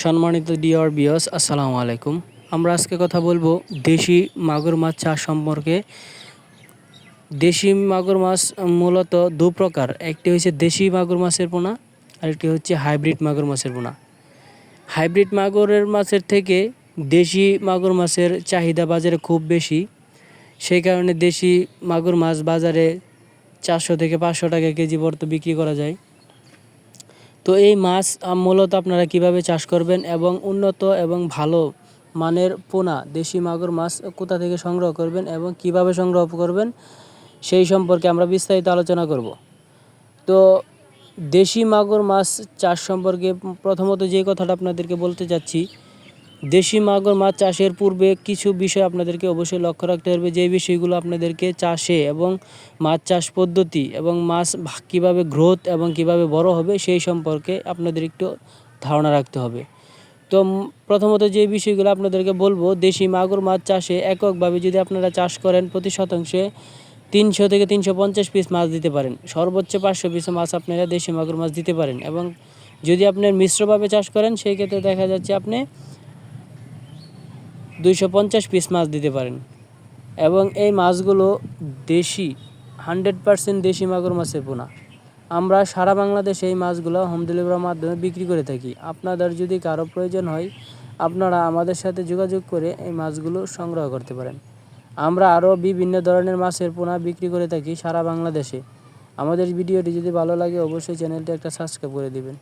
সম্মানিত ডিয়ার বিয়স আসসালামু আলাইকুম। আমরা আজকে কথা বলব দেশি মাগুর মাছ চাষ সম্পর্কে। দেশি মাগুর মাছ মূলত দু প্রকার, একটি হচ্ছে দেশি মাগুর মাছের পোনা আরেকটি হচ্ছে হাইব্রিড মাগুর মাছের পোনা। হাইব্রিড মাগুরের মাছের থেকে দেশি মাগুর মাছের চাহিদা বাজারে খুব বেশি। সেই কারণে দেশি মাগুর মাছ বাজারে চারশো থেকে পাঁচশো টাকা কেজি বর্ত বিক্রি করা যায়। তো এই মাছ মূলত আপনারা কীভাবে চাষ করবেন এবং উন্নত এবং ভালো মানের পোনা, দেশি মাগুর মাছ কোথা থেকে সংগ্রহ করবেন এবং কীভাবে সংগ্রহ করবেন, সেই সম্পর্কে আমরা বিস্তারিত আলোচনা করব। তো দেশি মাগুর মাছ চাষ সম্পর্কে প্রথমত যে কথাটা আপনাদেরকে বলতে চাচ্ছি দেশি মাগুর মাছ চাষের পূর্বে কিছু বিষয় আপনাদেরকে অবশ্যই লক্ষ্য রাখতে হবে, যে বিষয়গুলো আপনাদেরকে চাষে এবং মাছ চাষ পদ্ধতি এবং মাছ কীভাবে গ্রোথ এবং কীভাবে বড় হবে সেই সম্পর্কে আপনাদের একটু ধারণা রাখতে হবে। তো প্রথমত যে বিষয়গুলো আপনাদেরকে বলব, দেশি মাগুর মাছ চাষে এককভাবে যদি আপনারা চাষ করেন প্রতি শতাংশে তিনশো থেকে তিনশো পঞ্চাশ পিস মাছ দিতে পারেন। সর্বোচ্চ পাঁচশো পিস মাছ আপনারা দেশি মাগুর মাছ দিতে পারেন এবং যদি আপনার মিশ্রভাবে চাষ করেন, সেই ক্ষেত্রে দেখা যাচ্ছে আপনি দুইশো পঞ্চাশ পিস মাছ দিতে পারেন। এবং এই মাছগুলো দেশি, হান্ড্রেড পারসেন্ট দেশি মাগুর মাছের পোনা। আমরা সারা বাংলাদেশে এই মাছগুলো হোম ডেলিভারির মাধ্যমে বিক্রি করে থাকি। আপনাদের যদি কারও প্রয়োজন হয়, আপনারা আমাদের সাথে যোগাযোগ করে এই মাছগুলো সংগ্রহ করতে পারেন। আমরা আরও বিভিন্ন ধরনের মাছের পোনা বিক্রি করে থাকি সারা বাংলাদেশে। আমাদের ভিডিওটি যদি ভালো লাগে, অবশ্যই চ্যানেলটি একটা সাবস্ক্রাইব করে দিবেন।